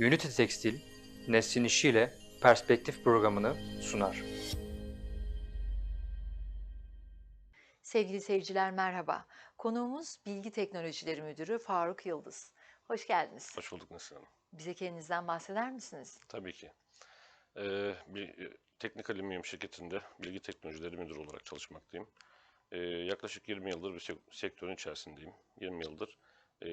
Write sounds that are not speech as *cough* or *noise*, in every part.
Unity Tekstil, Neslin İşi ile Perspektif programını sunar. Sevgili seyirciler merhaba. Konuğumuz Bilgi Teknolojileri Müdürü Faruk Yıldız. Hoş geldiniz. Hoş bulduk Neslihan Hanım. Bize kendinizden bahseder misiniz? Tabii ki. Ee, bir e, teknik alüminyum şirketinde bilgi teknolojileri müdürü olarak çalışmaktayım. Ee, yaklaşık 20 yıldır bir sek- sektörün içerisindeyim. 20 yıldır e,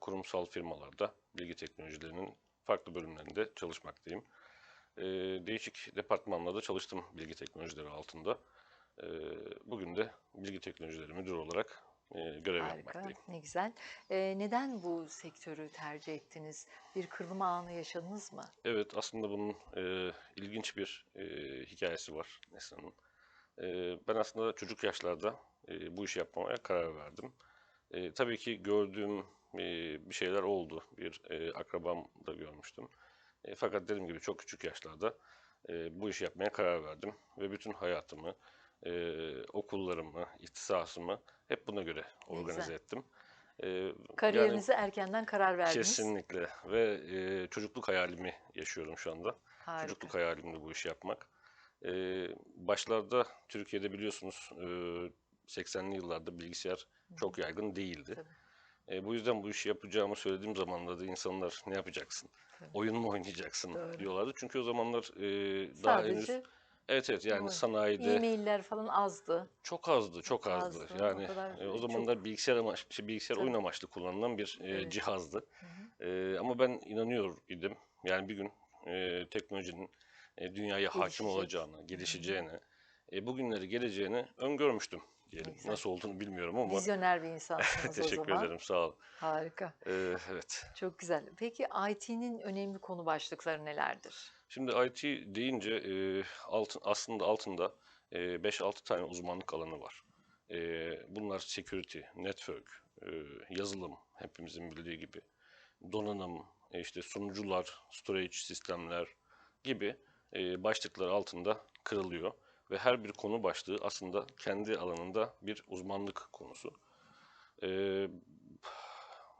kurumsal firmalarda bilgi teknolojilerinin farklı bölümlerinde çalışmaktayım. Ee, değişik departmanlarda çalıştım bilgi teknolojileri altında. Ee, bugün de bilgi teknolojileri müdürü olarak e, görev Harika, yapmaktayım. ne güzel. Ee, neden bu sektörü tercih ettiniz? Bir kırılma anı yaşadınız mı? Evet, aslında bunun e, ilginç bir e, hikayesi var Neslihan Hanım. E, ben aslında çocuk yaşlarda e, bu işi yapmaya karar verdim. E, tabii ki gördüğüm e, bir şeyler oldu. Bir e, akrabam da görmüştüm. E, fakat dediğim gibi çok küçük yaşlarda e, bu işi yapmaya karar verdim. Ve bütün hayatımı, okullarımı, ihtisasımı hep buna göre organize güzel. ettim. E, yani- Kariyerinize erkenden karar verdiniz. Kesinlikle ve e, çocukluk hayalimi yaşıyorum şu anda. Harika. Çocukluk hayalimdi bu işi yapmak. E, başlarda Türkiye'de biliyorsunuz e, 80'li yıllarda bilgisayar çok yaygın değildi. Tabii. E, bu yüzden bu işi yapacağımı söylediğim zamanlarda insanlar ne yapacaksın? Oyun mu oynayacaksın Doğru. diyorlardı. Çünkü o zamanlar e, daha henüz Sadece evet evet yani Doğru. sanayide e-mailler falan azdı. çok azdı, çok azdı. azdı. O Yani kadar e, o çok- zamanlar bilgisayar amaç, şey, bilgisayar Tabii. oyun amaçlı kullanılan bir e, Evet. cihazdı. E, ama ben inanıyor idim. Yani bir gün e, teknolojinin e, dünyaya hakim Gelişecek. olacağını, gelişeceğini, e, bugünleri geleceğini öngörmüştüm diyelim. güzel. Nasıl olduğunu bilmiyorum ama Vizyoner bir *laughs* insansınız o teşekkür zaman. ederim. Sağ ol. Harika. E, evet. Çok güzel. Peki IT'nin önemli konu başlıkları nelerdir? Şimdi IT deyince e, altın, aslında altında e, 5-6 tane uzmanlık alanı var. E, bunlar security, network, e, yazılım, hepimizin bildiği gibi, donanım, e, işte sunucular, storage sistemler gibi e, başlıklar altında kırılıyor. Ve her bir konu başlığı aslında kendi alanında bir uzmanlık konusu. E,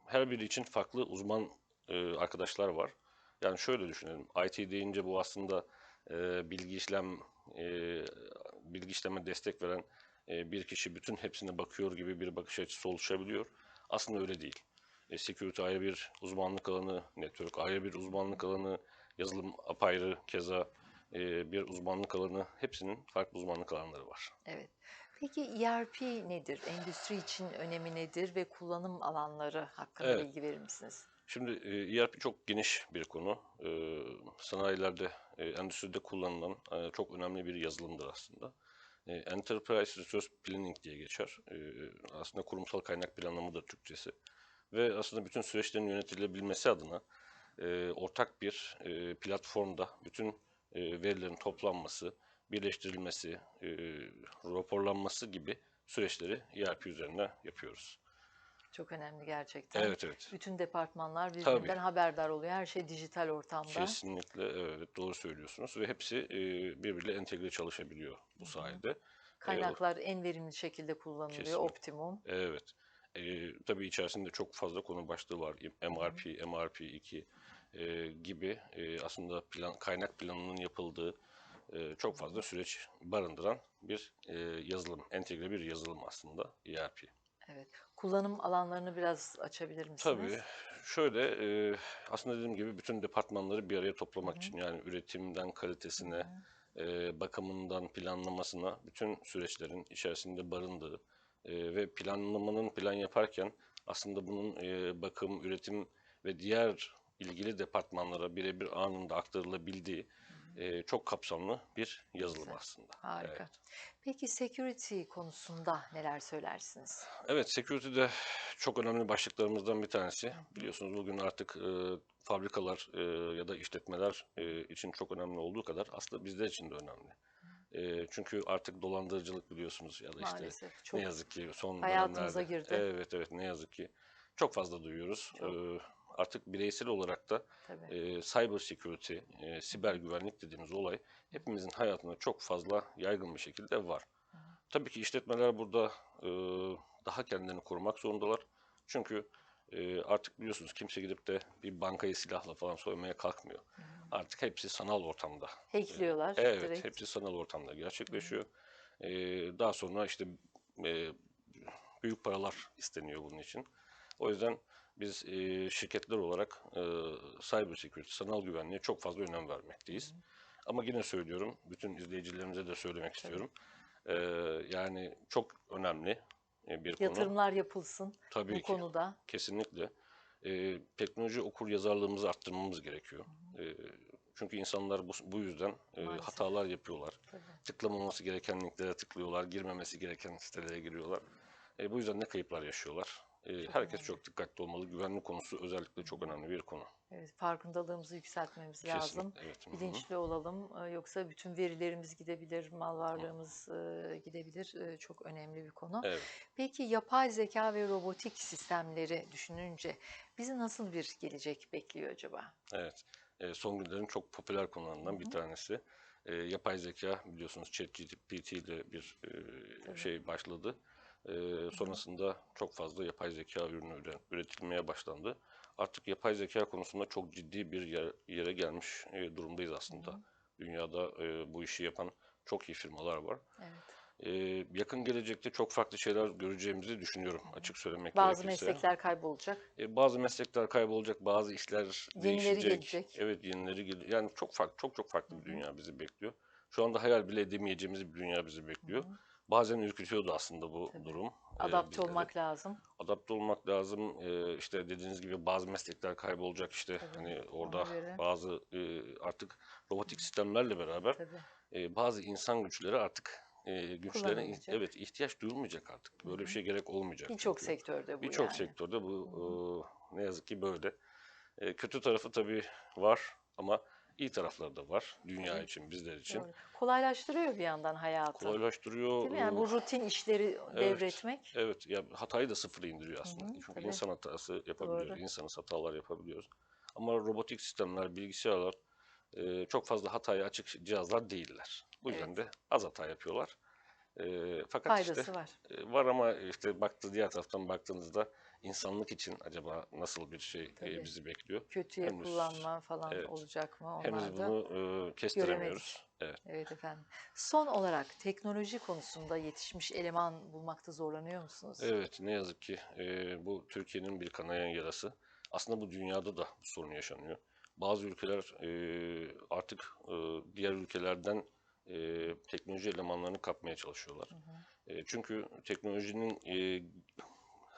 her biri için farklı uzman e, arkadaşlar var. Yani şöyle düşünelim. IT deyince bu aslında e, bilgi işlem e, bilgi işleme destek veren bir kişi bütün hepsine bakıyor gibi bir bakış açısı oluşabiliyor. Aslında öyle değil. E, security ayrı bir uzmanlık alanı, network ayrı bir uzmanlık alanı, yazılım apayrı keza e, bir uzmanlık alanı. Hepsinin farklı uzmanlık alanları var. Evet. Peki ERP nedir? Endüstri için önemi nedir ve kullanım alanları hakkında Evet. bilgi verir misiniz? Şimdi e, ERP çok geniş bir konu. E, sanayilerde, e, endüstride kullanılan e, çok önemli bir yazılımdır aslında. E, Enterprise Resource Planning diye geçer. E, aslında kurumsal kaynak planlamadır Türkçesi. Ve aslında bütün süreçlerin yönetilebilmesi adına e, ortak bir e, platformda bütün e, verilerin toplanması, birleştirilmesi, e, raporlanması gibi süreçleri ERP üzerinde yapıyoruz. Çok önemli gerçekten. Evet evet. Bütün departmanlar birbirinden Tabii. haberdar oluyor. Her şey dijital ortamda. Kesinlikle evet doğru söylüyorsunuz ve hepsi e, birbiriyle entegre çalışabiliyor bu sayede. Kaynaklar en verimli şekilde kullanılıyor. Kesinlikle. Optimum. Evet. E, tabii içerisinde çok fazla konu başlığı var. MRP, MRP2 e, gibi e, aslında plan kaynak planının yapıldığı e, çok fazla süreç barındıran bir e, yazılım, entegre bir yazılım aslında ERP. Evet. Kullanım alanlarını biraz açabilir misiniz? Tabii. Şöyle e, aslında dediğim gibi bütün departmanları bir araya toplamak için yani üretimden kalitesine, e, bakımından planlamasına bütün süreçlerin içerisinde barındığı e, ve planlamanın plan yaparken aslında bunun e, bakım, üretim ve diğer ilgili departmanlara birebir anında aktarılabildiği e, çok kapsamlı bir yazılım aslında. Harika. Evet. Peki security konusunda neler söylersiniz? Evet, security de çok önemli başlıklarımızdan bir tanesi. Biliyorsunuz bugün artık e, fabrikalar e, ya da işletmeler e, için çok önemli olduğu kadar aslında bizler için de önemli. E, çünkü artık dolandırıcılık biliyorsunuz ya da işte Maalesef çok ne yazık ki son hayatımıza dönemlerde girdi. evet evet ne yazık ki çok fazla duyuyoruz. Çok. E, artık bireysel olarak da tabii. e, cyber security, e, siber güvenlik dediğimiz olay hepimizin hayatında çok fazla yaygın bir şekilde var. Tabii ki işletmeler burada e, daha kendilerini korumak zorundalar. Çünkü E, artık biliyorsunuz kimse gidip de bir bankayı silahla falan soymaya kalkmıyor. Artık hepsi sanal ortamda. Hackliyorlar Evet, direkt. hepsi sanal ortamda gerçekleşiyor. Ee, daha sonra işte e, büyük paralar isteniyor bunun için. O yüzden biz e, şirketler olarak e, cyber security, sanal güvenliğe çok fazla önem vermekteyiz. Ama yine söylüyorum, bütün izleyicilerimize de söylemek istiyorum. Ee, yani çok önemli e, bir konu. Yatırımlar yapılsın Tabii bu ki. konuda. Kesinlikle. Ee, teknoloji okur yazarlığımızı arttırmamız gerekiyor. Ee, çünkü insanlar bu, bu yüzden e, hatalar yapıyorlar. Tabii. Tıklamaması gereken linklere tıklıyorlar, girmemesi gereken sitelere giriyorlar. E, bu yüzden ne kayıplar yaşıyorlar. E, herkes önemli. çok dikkatli olmalı. Güvenlik konusu özellikle çok önemli bir konu. Evet, farkındalığımızı yükseltmemiz lazım. Kesinlikle. Evet. Hı hı. Bilinçli olalım. Ee, Yoksa bütün verilerimiz gidebilir, mal varlığımız e, gidebilir. E, Çok önemli bir konu. Evet. Peki yapay zeka ve robotik sistemleri düşününce bizi nasıl bir gelecek bekliyor acaba? Evet. Son günlerin çok popüler konularından bir tanesi. Yapay zeka biliyorsunuz ChatGPT ile bir e, Tabii. şey başladı. E, sonrasında çok fazla yapay zeka ürünü üre- üretilmeye başlandı. Artık yapay zeka konusunda çok ciddi bir yer- yere gelmiş e, durumdayız aslında. Dünyada e, bu işi yapan çok iyi firmalar var. Evet. E, yakın gelecekte çok farklı şeyler göreceğimizi düşünüyorum açık söylemek Bazı gerekirse. meslekler kaybolacak. E, bazı meslekler kaybolacak, bazı işler Yenileri değişecek. gelecek. Evet, yenileri gelecek. Yani çok farklı, çok çok farklı bir dünya bizi bekliyor. Şu anda hayal bile edemeyeceğimiz bir dünya bizi bekliyor. Bazen ürkütüyordu aslında bu Tabii. durum. Adapte bizleri. olmak lazım. Adapte olmak lazım. E, işte dediğiniz gibi bazı meslekler kaybolacak. İşte Tabii, hani orada bazı e, artık robotik sistemlerle beraber Tabii. e, bazı insan güçleri artık e, güçlerine evet ihtiyaç duyulmayacak artık. Böyle bir şey gerek olmayacak. Birçok sektörde bu Birçok yani. sektörde bu e, ne yazık ki böyle. E, kötü tarafı tabii var ama iyi tarafları da var dünya Evet. için, bizler için. Doğru. Kolaylaştırıyor bir yandan hayatı. Kolaylaştırıyor. Değil mi? Yani bu rutin işleri devretmek. Evet, ya hatayı da sıfıra indiriyor aslında. hı, Çünkü tabii. insan hatası yapabiliyoruz, Doğru. insanız hatalar yapabiliyoruz. Ama robotik sistemler, bilgisayarlar e, çok fazla hataya açık cihazlar değiller. Bu yüzden de az hata yapıyorlar. E, fakat Faydası işte var. e, var ama işte baktı diğer taraftan baktığınızda insanlık için acaba nasıl bir şey e, Tabii. bizi bekliyor? Kötüye henüz- kullanma falan evet. olacak mı? Henüz Onlar da. bunu e, kestiremiyoruz. Evet. Evet efendim. Son olarak teknoloji konusunda yetişmiş eleman bulmakta zorlanıyor musunuz? Evet, ne yazık ki e, bu Türkiye'nin bir kanayan yarası. Aslında bu dünyada da bu sorun yaşanıyor. Bazı ülkeler e, artık e, diğer ülkelerden e, teknoloji elemanlarını kapmaya çalışıyorlar. E, çünkü teknolojinin e,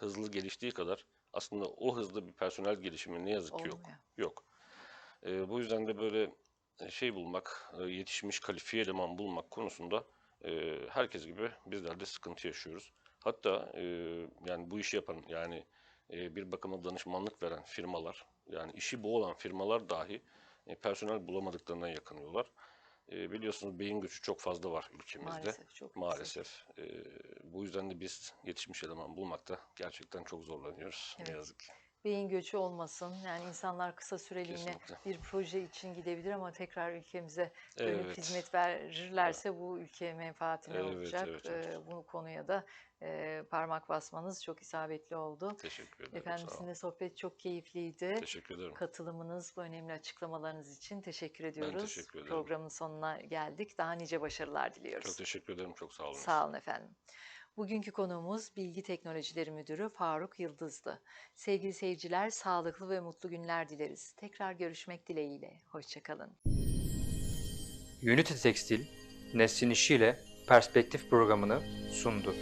hızlı geliştiği kadar aslında o hızda bir personel gelişimi ne yazık ki yok. Olmuyor. Yok. E, bu yüzden de böyle e, şey bulmak, e, yetişmiş kalifiye eleman bulmak konusunda e, herkes gibi bizler de sıkıntı yaşıyoruz. Hatta e, yani bu işi yapan yani e, bir bakıma danışmanlık veren firmalar yani işi bu olan firmalar dahi e, personel bulamadıklarından yakınıyorlar. E, biliyorsunuz beyin göçü çok fazla var ülkemizde. Maalesef çok. Maalesef. E, bu yüzden de biz yetişmiş eleman bulmakta gerçekten çok zorlanıyoruz Evet. ne yazık ki. Beyin göçü olmasın. Yani insanlar kısa süreliğine Kesinlikle. bir proje için gidebilir ama tekrar ülkemize dönüp Evet. hizmet verirlerse bu ülke menfaatine Evet, olacak. evet, evet. Ee, bu konuya da e, parmak basmanız çok isabetli oldu. Teşekkür ederim. Efendim sizinle sohbet çok keyifliydi. Teşekkür ederim. Katılımınız, bu önemli açıklamalarınız için teşekkür ediyoruz. teşekkür ederim. Programın sonuna geldik. Daha nice başarılar diliyoruz. Çok teşekkür ederim. Çok sağ olun. Sağ olun efendim. Bugünkü konuğumuz Bilgi Teknolojileri Müdürü Faruk Yıldız'dı. Sevgili seyirciler, sağlıklı ve mutlu günler dileriz. Tekrar görüşmek dileğiyle. Hoşçakalın. Unity Tekstil, Neslin İşi ile Perspektif programını sundu.